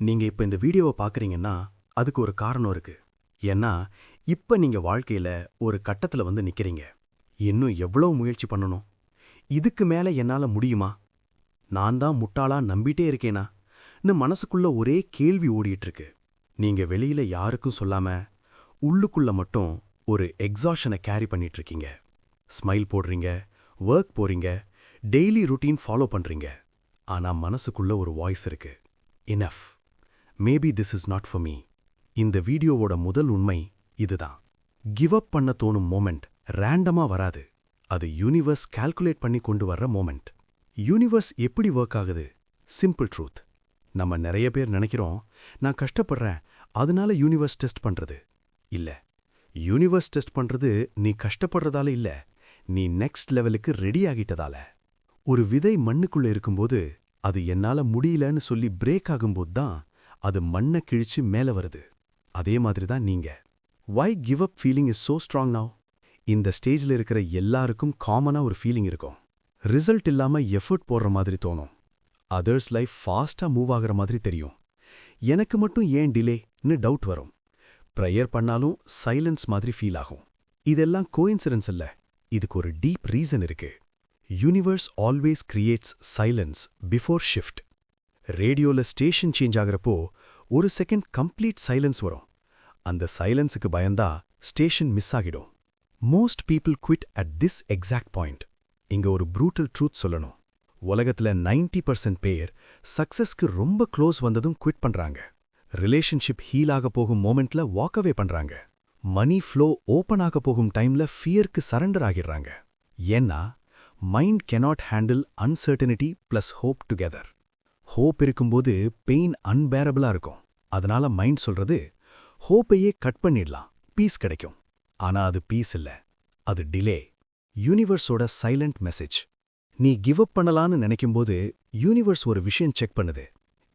நீங்க இப்ப இந்த வீடியோவை பாக்குறீங்கன்னா அதுக்கு ஒரு காரணம் இருக்கு. ஏன்னா இப்ப நீங்க வாழ்க்கையில ஒரு கட்டத்துல வந்து நிக்கிறீங்க. இன்னும் எவ்வளவு முயற்சி பண்ணணும்? இதுக்கு மேல என்னால முடியுமா? நான் தான் முட்டாளா நம்பிட்டே இருக்கேனா? ன்னு மனசுக்குள்ள ஒரே கேள்வி ஓடிட்டு இருக்கு நீங்க வெளியில யாருக்கும் சொல்லாம உள்ளுக்குள்ள மட்டும் ஒரு எக்ஸாஷனை கேரி பண்ணிட்டு இருக்கீங்க ஸ்மைல் போடுறீங்க ஒர்க் போறீங்க டெய்லி ருட்டீன் ஃபாலோ பண்றீங்க. ஆனா மனசுக்குள்ள ஒரு வாய்ஸ் இருக்கு. Enough maybe this is not for me இந்த வீடியோவோட முதல் உண்மை இதுதான். கிவ் அப் பண்ண தோணும் மோமெண்ட் ரேண்டமா வராது. அது யூனிவர்ஸ் கால்குலேட் பண்ணி கொண்டு வர்ற மோமெண்ட் யூனிவர்ஸ் எப்படி ஒர்க் ஆகுது? சிம்பிள் ட்ரூத் நம்ம நிறைய பேர் நினைக்கிறோம் நான் கஷ்டப்படுறேன் அதனால யூனிவர்ஸ் டெஸ்ட் பண்றது. இல்ல. யூனிவர்ஸ் டெஸ்ட் பண்றது நீ கஷ்டப்படுறதால இல்ல. நீ நெக்ஸ்ட் லெவலுக்கு ரெடி ஆகிட்டதால. ஒரு விதை மண்ணுக்குள்ள இருக்கும்போது அது என்னால முடியலன்னு சொல்லி பிரேக் ஆகும்போது தான் அது மண்ணை கிழிச்சு மேல வருது. அதே மாதிரி தான் நீங்க. Why give up feeling is so strong now இந்த ஸ்டேஜ்ல இருக்கிற எல்லாருக்கும் காமனா ஒரு ஃபீலிங் இருக்கும். ரிசல்ட் இல்லாம எஃபர்ட் போடுற மாதிரி தோணும். அதர்ஸ் லைஃப் ஃபாஸ்டா மூவ் ஆகுற மாதிரி தெரியும். எனக்கு மட்டும் ஏன் டிலேன்னு டவுட் வரும். ப்ரேயர் பண்ணாலும் சைலன்ஸ் மாதிரி ஃபீல் ஆகும். இதெல்லாம் கோயின்சிடன்ஸ் இல்லை. இதுக்கு ஒரு டீப் ரீசன் இருக்கு. Universe always creates silence before shift ரேடியோல ஸ்டேஷன் சேஞ்ச் ஆகிறப்போ ஒரு செகண்ட் கம்ப்ளீட் சைலன்ஸ் வரும். அந்த சைலன்ஸுக்கு பயந்தா ஸ்டேஷன் மிஸ் ஆகிடும். Most people quit at this exact point. இங்க ஒரு ப்ரூட்டல் ட்ரூத் சொல்லணும். உலகத்துல 90% பர்சன்ட் பேர் சக்சஸ்க்கு ரொம்ப க்ளோஸ் வந்ததும் குவிட் பண்றாங்க. ரிலேஷன்ஷிப் ஹீல் ஆக போகும் மோமெண்ட்ல வாக் அவே பண்றாங்க. மணி ஃப்ளோ ஓப்பன் ஆக போகும் டைம்ல ஃபியருக்கு சரண்டர் ஆகிடுறாங்க. ஏன்னா mind cannot handle uncertainty plus hope together. Hope இருக்கும்போது பெயின் அன்பேரபிளா இருக்கும். அதனால மைண்ட் சொல்றது ஹோப்பையே கட் பண்ணிடலாம். பீஸ் கிடைக்கும். ஆனா அது பீஸ் இல்ல. அது டிலே. யூனிவர்ஸோட சைலண்ட் மெசேஜ். நீ கிவ் அப் பண்ணலான்னு நினைக்கும்போது யூனிவர்ஸ் ஒரு விஷயம் செக் பண்ணுது.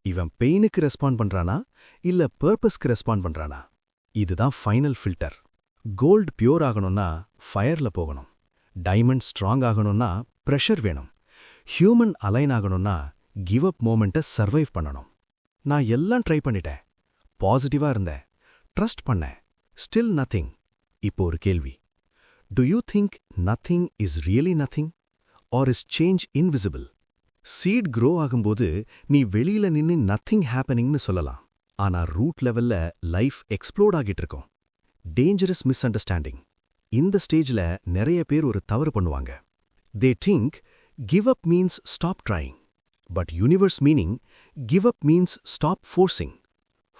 இவன் பெயினுக்கு ரெஸ்பாண்ட் பண்றானா? இல்ல பர்பஸ்க்கு ரெஸ்பாண்ட் பண்றானா? இதுதான் ஃபைனல் ஃபில்டர். கோல்ட் பியூர் ஆகணும்னா ஃபயர்ல போகணும். டைமண்ட் ஸ்ட்ராங் ஆகணும்னா ப்ரெஷர் வேணும். ஹியூமன் அலைன் ஆகணும்னா கிவ் அப் மோமெண்ட்டை சர்வைவ் பண்ணணும். நான் எல்லாம் ட்ரை பண்ணிட்டேன். பாசிட்டிவா இருந்தேன். ட்ரஸ்ட் பண்ணேன். ஸ்டில் நத்திங் இப்போ ஒரு கேள்வி. Do you think nothing is really nothing or is change invisible seed grow ஆகும்போது நீ வெளியில நின்னு நத்திங் ஹேப்பனிங்னு சொல்லலாம். ஆனா ரூட் லெவல்ல லைஃப் எக்ஸ்ப்ளோர்ட் ஆகிட்டு இருக்கும். டேஞ்சரஸ் மிஸ் அண்டர்ஸ்டாண்டிங் இந்த ஸ்டேஜ்ல நிறைய பேர் ஒரு தவறு பண்ணுவாங்க. They think give up means stop trying but universe meaning give up means stop forcing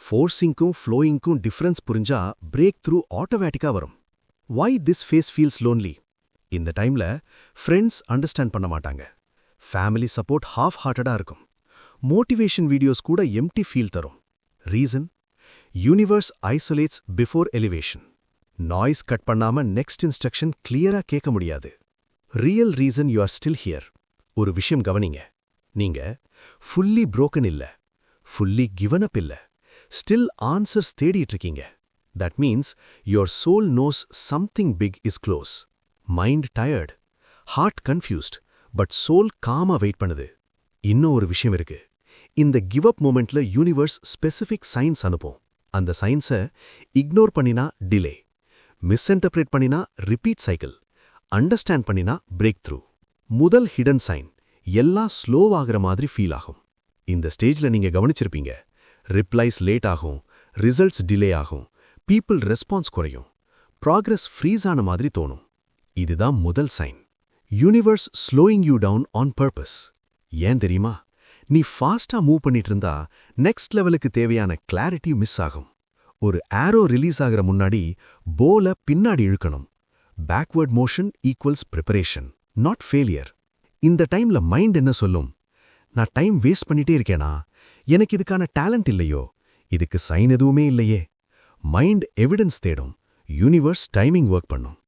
ஃபோர்சிங்க்கும் ஃப்ளோயிங்க்கும் டிஃபரன்ஸ் புரிஞ்சா பிரேக் த்ரூ ஆட்டோமேட்டிக்காக வரும். Why this phase feels lonely இந்த டைம்ல ஃப்ரெண்ட்ஸ் அண்டர்ஸ்டாண்ட் பண்ண மாட்டாங்க. ஃபேமிலி சப்போர்ட் ஹாஃப் ஹார்ட்டடா இருக்கும். மோட்டிவேஷன் வீடியோஸ் கூட எம்டி ஃபீல் தரும். Reason universe isolates before elevation noise cut பண்ணாம நெக்ஸ்ட் இன்ஸ்ட்ரக்ஷன் கிளியரா கேட்க முடியாது. Real reason you are still here ஒரு விஷயம் கவனிங்க. நீங்க ஃபுல்லி புரோக்கன் இல்ல ஃபுல்லி கிவன் அப் இல்ல ஸ்டில் ஆன்சர்ஸ் தேடிட்டு இருக்கீங்க. That means your soul knows something big is close mind tired heart confused but soul gamma wait பண்ணுது. இன்னும் ஒரு விஷயம் இருக்கு. இந்த கிவ் அப் மூமெண்ட்ல யூனிவர்ஸ் ஸ்பெசிஃபிக் சயின்ஸ் அனுப்பும். அந்த சயின்ஸை இக்னோர் பண்ணினா டிலே மிஸ்இன்டர்பிரேட் பண்ணினா ரிப்பீட் சைக்கிள் அண்டர்ஸ்டாண்ட் பண்ணினா பிரேக் த்ரூ முதல் ஹிடன் சைன் எல்லாம் ஸ்லோவாகிற மாதிரி ஃபீல் ஆகும். இந்த ஸ்டேஜ்ல நீங்க கவனிச்சிருப்பீங்க. ரிப்ளைஸ் லேட் ஆகும் ரிசல்ட்ஸ் டிலே ஆகும் பீப்புள் ரெஸ்பான்ஸ் குறையும் ப்ராக்ரஸ் ஃப்ரீஸ் ஆன மாதிரி தோணும். இதுதான் முதல் sign universe slowing you down on purpose ஏன் தெரியுமா? நீ ஃபாஸ்டா மூவ் பண்ணிட்டு இருந்தா நெக்ஸ்ட் லெவலுக்கு தேவையான கிளாரிட்டி மிஸ் ஆகும். ஒரு ஆரோ ரிலீஸ் ஆகிற முன்னாடி போல பின்னாடி இழுக்கணும். Backward motion equals preparation not failure இந்த டைம்ல மைண்ட் என்ன சொல்லும்? நான் டைம் வேஸ்ட் பண்ணிட்டே இருக்கேனா? எனக்கு இதுக்கான டேலண்ட் இல்லையோ? இதுக்கு சைன் எதுவுமே இல்லையே. மைண்ட் எவிடன்ஸ் தேடும். யூனிவர்ஸ் டைமிங் ஒர்க் பண்ணும்.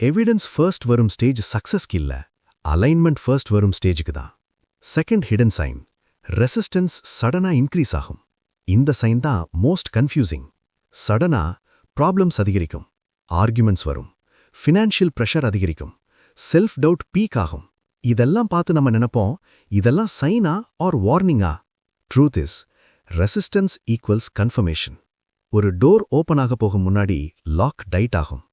எவிடன்ஸ் ஃபர்ஸ்ட் வரும் ஸ்டேஜ் சக்சஸ்க்கு இல்ல. அலைன்மெண்ட் ஃபர்ஸ்ட் வரும் ஸ்டேஜுக்கு தான். Second hidden sign. ரெசிஸ்டன்ஸ் சடனா இன்க்ரீஸ் ஆகும். இந்த சைன் தான் மோஸ்ட் கன்ஃபியூசிங். சடனா ப்ராப்ளம்ஸ் அதிகரிக்கும். ஆர்கியூமெண்ட்ஸ் வரும். ஃபினான்ஷியல் ப்ரெஷர் அதிகரிக்கும். செல்ஃப் டவுட் பீக் ஆகும். இதெல்லாம் பார்த்து நம்ம நினைப்போம் இதெல்லாம் சைனா or வார்னிங்கா truth is resistance equals confirmation ஒரு டோர் ஓப்பன் ஆக போகும் முன்னாடி லாக் டைட் ஆகும்.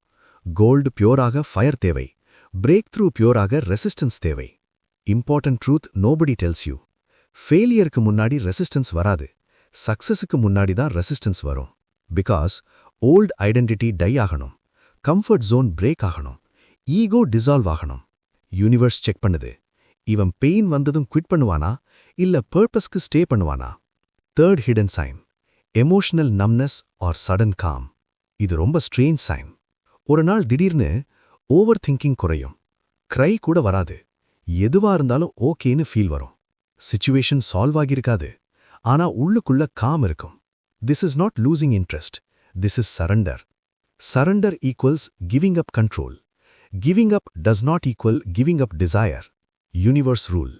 கோல்டு பியூராக ஃபயர் தேவை. பிரேக் த்ரூ பியூராக ரெசிஸ்டன்ஸ் தேவை. Important truth nobody tells you ஃபெயிலியருக்கு முன்னாடி ரெசிஸ்டன்ஸ் வராது. சக்சஸுக்கு முன்னாடி தான் ரெசிஸ்டன்ஸ் வரும். பிகாஸ் ஓல்ட் ஐடென்டிட்டி டை ஆகணும். கம்ஃபர்ட் ஜோன் பிரேக் ஆகணும். ஈகோ டிசால்வ் ஆகணும். யூனிவர்ஸ் செக் பண்ணுது. இவன் பெயின் வந்ததும் குவிட் பண்ணுவானா? இல்ல பர்பஸ்க்கு ஸ்டே பண்ணுவானா? Third hidden sign emotional numbness or sudden calm இது ரொம்ப ஸ்ட்ரேஞ்ச் சைன் ஒரு நாள் திடீர்னு ஓவர் திங்கிங் குறையும். க்ரை கூட வராது. எதுவா இருந்தாலும் ஓகேன்னு ஃபீல் வரும். சிச்சுவேஷன் சால்வ் ஆகியிருக்காது. ஆனா உள்ளுக்குள்ள காம் இருக்கும். This is not losing interest this is surrender surrender equals giving up control giving up does not equal giving up desire universe rule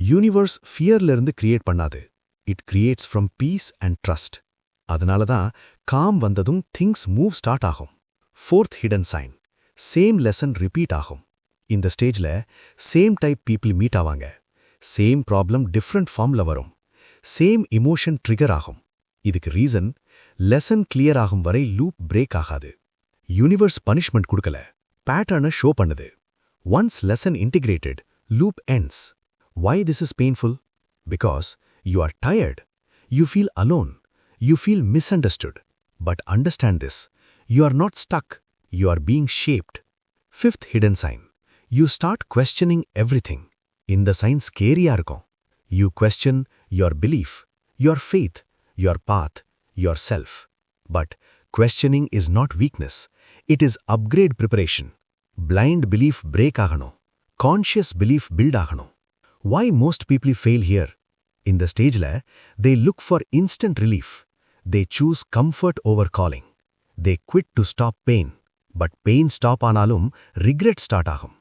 universe ஃபியர்லேருந்து create பண்ணாது. It creates from peace and trust அதனால தான் calm வந்ததும் things move start ஆகும். Fourth hidden sign same lesson repeat ஆகும். இந்த ஸ்டேஜ்ல same type people meet ஆவாங்க. Same problem different ஃபார்ம்ல வரும். சேம் இமோஷன் ட்ரிகர் ஆகும். இதுக்கு ரீசன் லெசன் கிளியர் ஆகும் வரை லூப் பிரேக் ஆகாது. யூனிவர்ஸ் பனிஷ்மெண்ட் கொடுக்கல. பேட்டர்னை ஷோ பண்ணுது once lesson integrated loop ends why this is painful because you are tired you feel alone you feel misunderstood but understand this you are not stuck you are being shaped fifth hidden sign you start questioning everything இந்த சைன் ஸ்கேரியா இருக்கும் you question your belief your faith your path yourself but questioning is not weakness it is upgrade preparation blind belief break ஆகணும் conscious belief build ஆகணும் why most people fail here இந்த ஸ்டேஜில் they look for instant relief they choose comfort over calling they quit to stop pain but pain stop ஆனாலும் regret start ஆகும்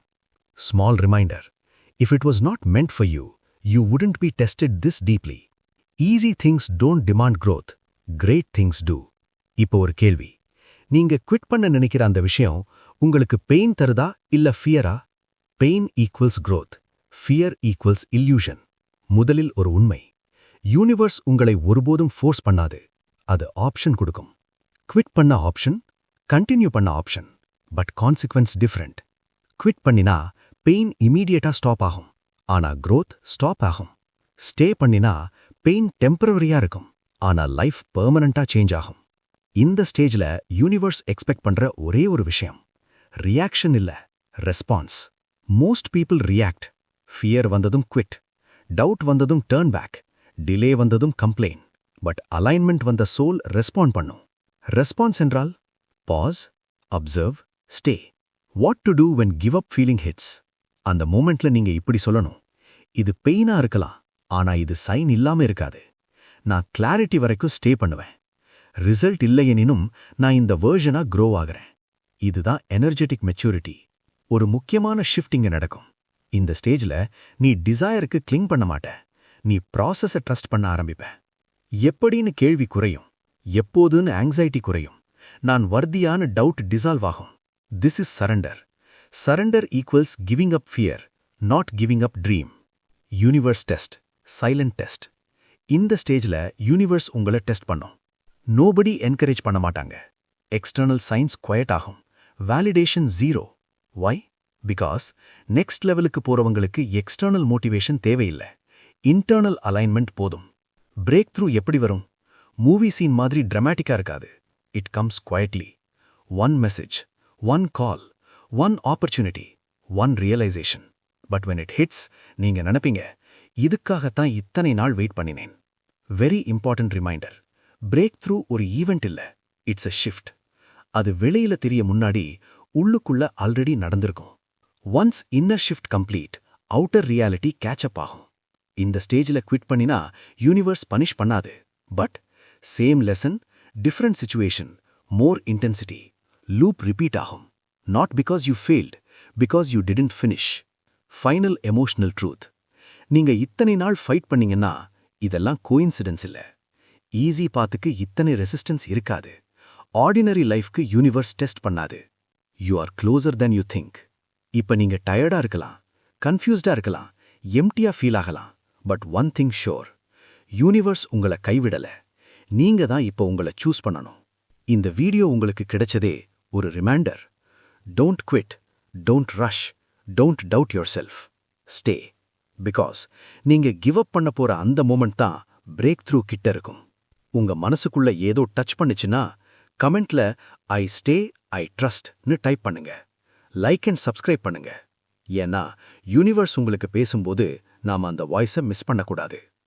small reminder if it was not meant for you you wouldn't be tested this deeply easy things don't demand growth. Great things do இப்போ ஒரு கேள்வி நீங்க quit பண்ண நினைக்கிற அந்த விஷயம் உங்களுக்கு பெயின் தருதா இல்ல ஃபியரா pain equals growth fear equals illusion முதலில் ஒரு உண்மை. யூனிவர்ஸ் உங்களை ஒருபோதும் ஃபோர்ஸ் பண்ணாது. அது ஆப்ஷன் கொடுக்கும். குவிட் பண்ண ஆப்ஷன் கண்டினியூ பண்ண option but consequence different quit பண்ணினா பெயின் இமீடியட்டா ஸ்டாப் ஆகும். ஆனா க்ரோத் ஸ்டாப் ஆகும். ஸ்டே பண்ணினா பெயின் டெம்பரவரியா இருக்கும். ஆனா லைஃப் பெர்மனண்டா சேஞ்ச் ஆகும். இந்த ஸ்டேஜ்ல யூனிவர்ஸ் எக்ஸ்பெக்ட் பண்ற ஒரே ஒரு விஷயம். ரியாக்ஷன் இல்ல response most people react fear வந்ததும் குவிட் டவுட் வந்ததும் டேர்ன் பேக் டிலே வந்ததும் கம்ப்ளைண்ட் பட் அலைன்மெண்ட் வந்த சோல் ரெஸ்பாண்ட் பண்ணும். ரெஸ்பான்ஸ் என்றால் pause observe stay what to do when give up feeling hits அந்த மூமெண்ட்ல நீங்க இப்படி சொல்லணும். இது பெயினா இருக்கலாம் ஆனா இது சைன் இல்லாம இருக்காது. நான் கிளாரிட்டி வரைக்கும் ஸ்டே பண்ணுவேன். ரிசல்ட் இல்லையெனினும் நான் இந்த வேர்ஷனா க்ரோ ஆகிறேன். இதுதான் எனர்ஜெட்டிக் மெச்சூரிட்டி ஒரு முக்கியமான ஷிஃப்டிங்க நடக்கும். இந்த ஸ்டேஜ்ல நீ டிசையருக்கு கிளிங் பண்ண மாட்ட. நீ ப்ராசஸை ட்ரஸ்ட் பண்ண ஆரம்பிப்ப. எப்படின்னு கேள்வி குறையும். எப்போதுன்னு ஆங்ஸைட்டி குறையும். நான் வர்தியான டவுட் டிசால்வ் ஆகும். This is surrender surrender equals giving up fear not giving up dream universe test silent test இந்த ஸ்டேஜில் யூனிவர்ஸ் உங்களை டெஸ்ட் பண்ணும். நோபடி என்கரேஜ் பண்ண மாட்டாங்க. எக்ஸ்டர்னல் சயின்ஸ் குவயட் ஆகும். Validation zero why because next லெவலுக்கு போறவங்களுக்கு எக்ஸ்டர்னல் மோட்டிவேஷன் தேவையில்லை. இன்டர்னல் அலைன்மெண்ட் போதும். பிரேக் த்ரூ எப்படி வரும்? மூவி சீன் மாதிரி ட்ரமாட்டிக்கா இருக்காது. It comes quietly one message one call one opportunity one realisation but when it hits நீங்க நினைப்பீங்க இதுக்காகத்தான் இத்தனை நாள் வெயிட் பண்ணினேன். Very important reminder break through ஒரு ஈவெண்ட் இல்ல. இட்ஸ் அ ஷிஃப்ட் அது வெளியில தெரிய முன்னாடி உள்ளுக்குள்ள ஆல்ரெடி நடந்திருக்கும். Once inner shift complete outer reality catch up ஆகும். இந்த ஸ்டேஜில் குவிட் பண்ணினா யூனிவர்ஸ் பனிஷ் பண்ணாது. But same lesson different situation more intensity loop repeat ஆகும். Not because you failed because you didn't finish final emotional truth நீங்க இத்தனை நாள் fight பண்ணீங்கன்னா இதெல்லாம் கோயின்சிடன்ஸ் இல்ல. ஈஸி பாத்துக்கு இத்தனை ரெசிஸ்டன்ஸ் இருக்காது. ஆர்டினரி லைஃப்க்கு யூனிவர்ஸ் டெஸ்ட் பண்ணாது. You are closer than you think இப்ப நீங்க டயர்டா இருக்கலாம் கன்ஃபியூஸ்டாக இருக்கலாம் எம்டியா ஃபீல் ஆகலாம். But one thing sure universe உங்களை கைவிடல. நீங்க தான் இப்போ உங்களை சூஸ் பண்ணணும். இந்த வீடியோ உங்களுக்கு கிடைச்சதே ஒரு reminder don't quit don't rush don't doubt yourself stay because நீங்க கிவ் அப் பண்ண போற அந்த மூமெண்ட் தான் பிரேக் த்ரூ கிட்ட இருக்கும். உங்க மனசுக்குள்ள ஏதோ டச் பண்ணுச்சுன்னா கமெண்ட்ல ஐ ஸ்டே ஐ ட்ரஸ்ட்னு டைப் பண்ணுங்க. லைக் அண்ட் சப்ஸ்கிரைப் பண்ணுங்க. ஏன்னா யூனிவர்ஸ் உங்களுக்கு பேசும்போது நாம அந்த வாய்ஸை மிஸ் பண்ணக்கூடாது.